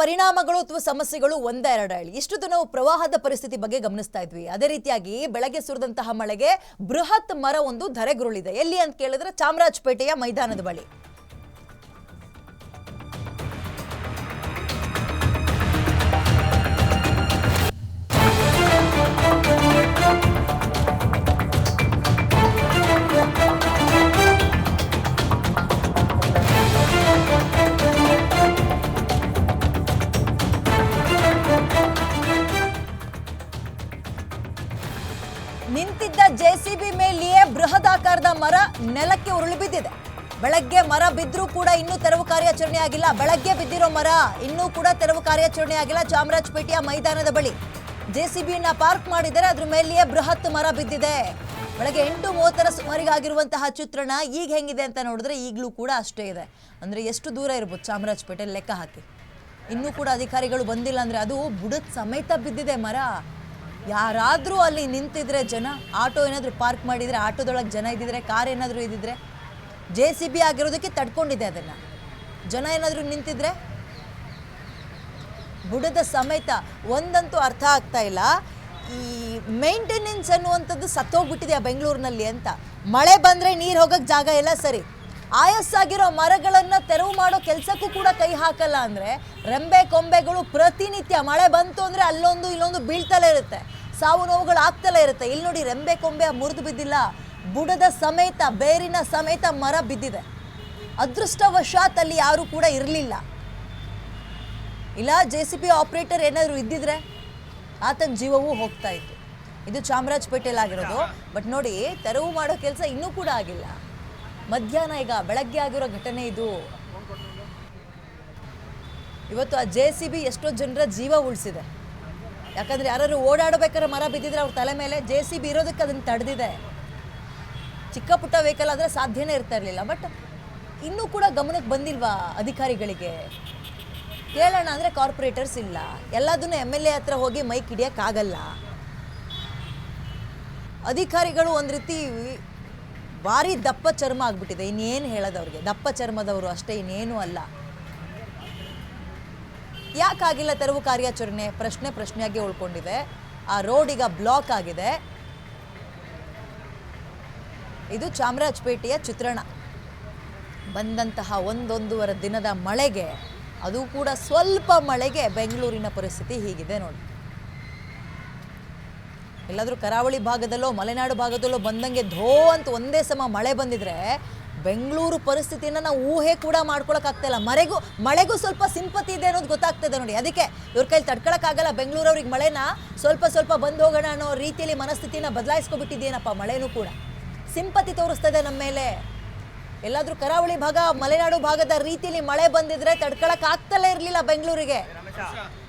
ಪರಿಣಾಮಗಳು ಅಥವಾ ಸಮಸ್ಯೆಗಳು ಒಂದೆರಡು ಹೇಳಿ. ಇಷ್ಟು ನಾವು ಪ್ರವಾಹದ ಪರಿಸ್ಥಿತಿ ಬಗ್ಗೆ ಗಮನಿಸ್ತಾ ಇದ್ವಿ. ಅದೇ ರೀತಿಯಾಗಿ ಬೆಳಗ್ಗೆ ಸುರಿದಂತಹ ಮಳೆಗೆ ಬೃಹತ್ ಮರ ಒಂದು ಧರೆಗುರುಳಿದೆ. ಎಲ್ಲಿ ಅಂತ ಕೇಳಿದ್ರೆ ಚಾಮರಾಜಪೇಟೆಯ ಮೈದಾನದ ಬಳಿ. ನಿಂತಿದ್ದ ಜೆಸಿಬಿ ಮೇಲೆಯೇ ಬೃಹದಾಕಾರದ ಮರ ನೆಲಕ್ಕೆ ಉರುಳಿ ಬಿದ್ದಿದೆ. ಬೆಳಗ್ಗೆ ಮರ ಬಿದ್ದರೂ ಕೂಡ ಇನ್ನೂ ತೆರವು ಕಾರ್ಯಾಚರಣೆ ಆಗಿಲ್ಲ. ಬೆಳಗ್ಗೆ ಬಿದ್ದಿರೋ ಮರ ಇನ್ನೂ ಕೂಡ ತೆರವು ಕಾರ್ಯಾಚರಣೆ ಆಗಿಲ್ಲ. ಚಾಮರಾಜಪೇಟೆಯ ಮೈದಾನದ ಬಳಿ ಜೆಸಿಬಿಯನ್ನ ಪಾರ್ಕ್ ಮಾಡಿದರೆ ಅದ್ರ ಮೇಲೆಯೇ ಬೃಹತ್ ಮರ ಬಿದ್ದಿದೆ. ಬೆಳಗ್ಗೆ ಎಂಟು ಮೂವತ್ತರ ಸುಮಾರಿಗೆ ಆಗಿರುವಂತಹ ಚಿತ್ರಣ ಈಗ ಹೆಂಗಿದೆ ಅಂತ ನೋಡಿದ್ರೆ ಈಗಲೂ ಕೂಡ ಅಷ್ಟೇ ಇದೆ. ಅಂದ್ರೆ ಎಷ್ಟು ದೂರ ಇರ್ಬೋದು ಚಾಮರಾಜಪೇಟೆ ಲೆಕ್ಕ ಹಾಕಿ? ಇನ್ನೂ ಕೂಡ ಅಧಿಕಾರಿಗಳು ಬಂದಿಲ್ಲ ಅಂದ್ರೆ ಅದು ಬುಡದ ಸಮೇತ ಬಿದ್ದಿದೆ ಮರ. ಯಾರಾದರೂ ಅಲ್ಲಿ ನಿಂತಿದ್ರೆ ಜನ, ಆಟೋ ಏನಾದರೂ ಪಾರ್ಕ್ ಮಾಡಿದರೆ, ಆಟೋದೊಳಗೆ ಜನ ಇದ್ದಿದ್ರೆ, ಕಾರ್ ಏನಾದರೂ ಇದ್ದಿದ್ರೆ, ಜೆ ಸಿ ಬಿ ಆಗಿರೋದಕ್ಕೆ ತಡ್ಕೊಂಡಿದೆ ಅದನ್ನು. ಜನ ಏನಾದರೂ ನಿಂತಿದ್ರೆ, ಬುಡದ ಸಮೇತ ಒಂದಂತೂ ಅರ್ಥ ಆಗ್ತಾ ಇಲ್ಲ. ಈ ಮೇಂಟೆನೆನ್ಸ್ ಅನ್ನುವಂಥದ್ದು ಸತ್ತೋಗ್ಬಿಟ್ಟಿದೆ ಆ ಬೆಂಗಳೂರಿನಲ್ಲಿ ಅಂತ. ಮಳೆ ಬಂದರೆ ನೀರು ಹೋಗೋಕ್ಕೆ ಜಾಗ ಇಲ್ಲ, ಸರಿ. ಆಯಸ್ಸಾಗಿರೋ ಮರಗಳನ್ನು ತೆರವು ಮಾಡೋ ಕೆಲಸಕ್ಕೂ ಕೂಡ ಕೈ ಹಾಕಲ್ಲ ಅಂದರೆ, ರೆಂಬೆ ಕೊಂಬೆಗಳು ಪ್ರತಿನಿತ್ಯ ಮಳೆ ಬಂತು ಅಂದರೆ ಅಲ್ಲೊಂದು ಇಲ್ಲೊಂದು ಬೀಳ್ತಲೇ ಇರುತ್ತೆ. ಸಾವು ನೋವುಗಳು ಆಗ್ತಲೇ ಇರುತ್ತೆ. ಇಲ್ಲಿ ನೋಡಿ ರೆಂಬೆ ಕೊಂಬೆ ಮುರಿದು ಬಿದ್ದಿಲ್ಲ. ಬುಡದ ಸಮೇತ, ಬೇರಿನ ಸಮೇತ ಮರ ಬಿದ್ದಿದೆ. ಅದೃಷ್ಟವಶಾತ್ ಅಲ್ಲಿ ಯಾರೂ ಕೂಡ ಇರಲಿಲ್ಲ. ಇಲ್ಲ, ಜೆ ಸಿ ಪಿ ಆಪರೇಟರ್ ಏನಾದರೂ ಇದ್ದಿದ್ರೆ ಆತನ ಜೀವವೂ ಹೋಗ್ತಾ ಇತ್ತು. ಇದು ಚಾಮರಾಜಪೇಟೆಯಲ್ಲಿ ಆಗಿರೋದು ಬಟ್ ನೋಡಿ, ತೆರವು ಮಾಡೋ ಕೆಲಸ ಇನ್ನೂ ಕೂಡ ಆಗಿಲ್ಲ. ಮಧ್ಯಾಹ್ನ ಈಗ ಬೆಳಗ್ಗೆ ಆಗಿರೋ ಘಟನೆ ಇದು. ಇವತ್ತು ಆ ಜೆ ಸಿ ಬಿ ಎಷ್ಟೋ ಜನರ ಜೀವ ಉಳಿಸಿದೆ. ಯಾಕಂದ್ರೆ ಯಾರು ಓಡಾಡಬೇಕಾದ್ರೆ ಮರ ಬಿದ್ದಿದ್ರೆ ಅವ್ರ ತಲೆ ಮೇಲೆ ಜೆ ಸಿ ಬಿ ಇರೋದಕ್ಕೆ ಅದನ್ನು ತಡೆದಿದೆ. ಚಿಕ್ಕ ಪುಟ್ಟ ವೆಹಿಕಲ್ ಆದರೆ ಸಾಧ್ಯನೇ ಇರ್ತಾ ಇರಲಿಲ್ಲ. ಬಟ್ ಇನ್ನೂ ಕೂಡ ಗಮನಕ್ಕೆ ಬಂದಿಲ್ವಾ ಅಧಿಕಾರಿಗಳಿಗೆ? ಕೇಳೋಣ ಅಂದರೆ ಕಾರ್ಪೊರೇಟರ್ಸ್ ಇಲ್ಲ. ಎಲ್ಲದನ್ನು ಎಂ ಎಲ್ ಎ ಹತ್ರ ಹೋಗಿ ಮೈಕ್ ಹಿಡಿಯೋಕ್ಕಾಗಲ್ಲ. ಅಧಿಕಾರಿಗಳು ಒಂದು ರೀತಿ ಭಾರಿ ದಪ್ಪ ಚರ್ಮ ಆಗಿಬಿಟ್ಟಿದೆ. ಇನ್ನೇನು ಹೇಳೋದು ಅವ್ರಿಗೆ? ದಪ್ಪ ಚರ್ಮದವರು ಅಷ್ಟೇ, ಇನ್ನೇನು ಅಲ್ಲ. ಯಾಕಾಗಿಲ್ಲ ತೆರವು ಕಾರ್ಯಾಚರಣೆ? ಪ್ರಶ್ನೆ ಪ್ರಶ್ನೆಯಾಗಿ ಉಳ್ಕೊಂಡಿದೆ. ಆ ರೋಡ್ ಈಗ ಬ್ಲಾಕ್ ಆಗಿದೆ. ಇದು ಚಾಮರಾಜಪೇಟೆಯ ಚಿತ್ರಣ. ಬಂದಂತಹ ಒಂದೊಂದೂವರೆ ದಿನದ ಮಳೆಗೆ, ಅದು ಕೂಡ ಸ್ವಲ್ಪ ಮಳೆಗೆ ಬೆಂಗಳೂರಿನ ಪರಿಸ್ಥಿತಿ ಹೀಗಿದೆ ನೋಡಿ. ಎಲ್ಲಾದರೂ ಕರಾವಳಿ ಭಾಗದಲ್ಲೋ, ಮಲೆನಾಡು ಭಾಗದಲ್ಲೋ ಬಂದಂಗೆ ಧೋ ಅಂತ ಒಂದೇ ಸಮ ಮಳೆ ಬಂದಿದ್ರೆ ಬೆಂಗಳೂರು ಪರಿಸ್ಥಿತಿಯನ್ನು ನಾವು ಊಹೆ ಕೂಡ ಮಾಡ್ಕೊಳಕ್ಕಾಗ್ತಾಯಿಲ್ಲ ಮರೆಗೂ, ಮಳೆಗೂ ಸ್ವಲ್ಪ ಸಿಂಪತಿ ಇದೆ ಅನ್ನೋದು ಗೊತ್ತಾಗ್ತದೆ ನೋಡಿ. ಅದಕ್ಕೆ ಇವ್ರ ಕೈಲಿ ತಡ್ಕೊಳಕ್ಕಾಗಲ್ಲ ಬೆಂಗಳೂರವ್ರಿಗೆ ಮಳೆನ. ಸ್ವಲ್ಪ ಸ್ವಲ್ಪ ಬಂದು ಹೋಗೋಣ ಅನ್ನೋ ರೀತಿಯಲ್ಲಿ ಮನಸ್ಥಿತಿನ ಬದಲಾಯಿಸ್ಕೊಬಿಟ್ಟಿದ್ದೇನಪ್ಪ ಮಳೆನೂ ಕೂಡ. ಸಿಂಪತಿ ತೋರಿಸ್ತದೆ ನಮ್ಮ ಮೇಲೆ. ಎಲ್ಲಾದ್ರೂ ಕರಾವಳಿ ಭಾಗ, ಮಲೆನಾಡು ಭಾಗದ ರೀತಿಯಲ್ಲಿ ಮಳೆ ಬಂದಿದ್ರೆ ತಡ್ಕೊಳಕ್ ಆಗ್ತಲೇ ಇರಲಿಲ್ಲ ಬೆಂಗಳೂರಿಗೆ.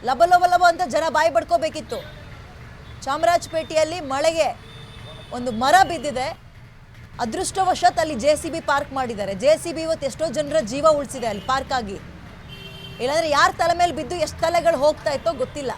ಲಬ ಲಬ ಲಬ ಅಂತ ಜನ ಬಾಯಿ ಬಡ್ಕೋಬೇಕಿತ್ತು. ಚಾಮರಾಜಪೇಟೆಯಲ್ಲಿ ಮಳೆಗೆ ಒಂದು ಮರ ಬಿದ್ದಿದೆ. ಅದೃಷ್ಟವಶಾತ್ ಅಲ್ಲಿ ಜೆ ಸಿ ಬಿ ಪಾರ್ಕ್ ಮಾಡಿದ್ದಾರೆ. ಜೆ ಸಿ ಬಿ ಇವತ್ತು ಎಷ್ಟೋ ಜನರ ಜೀವ ಉಳಿಸಿದೆ ಅಲ್ಲಿ ಪಾರ್ಕ್ ಆಗಿ. ಇಲ್ಲಾಂದ್ರೆ ಯಾರ ತಲೆ ಮೇಲೆ ಬಿದ್ದು ಎಷ್ಟು ತಲೆಗಳು ಹೋಗ್ತಾ ಇತ್ತೋ ಗೊತ್ತಿಲ್ಲ.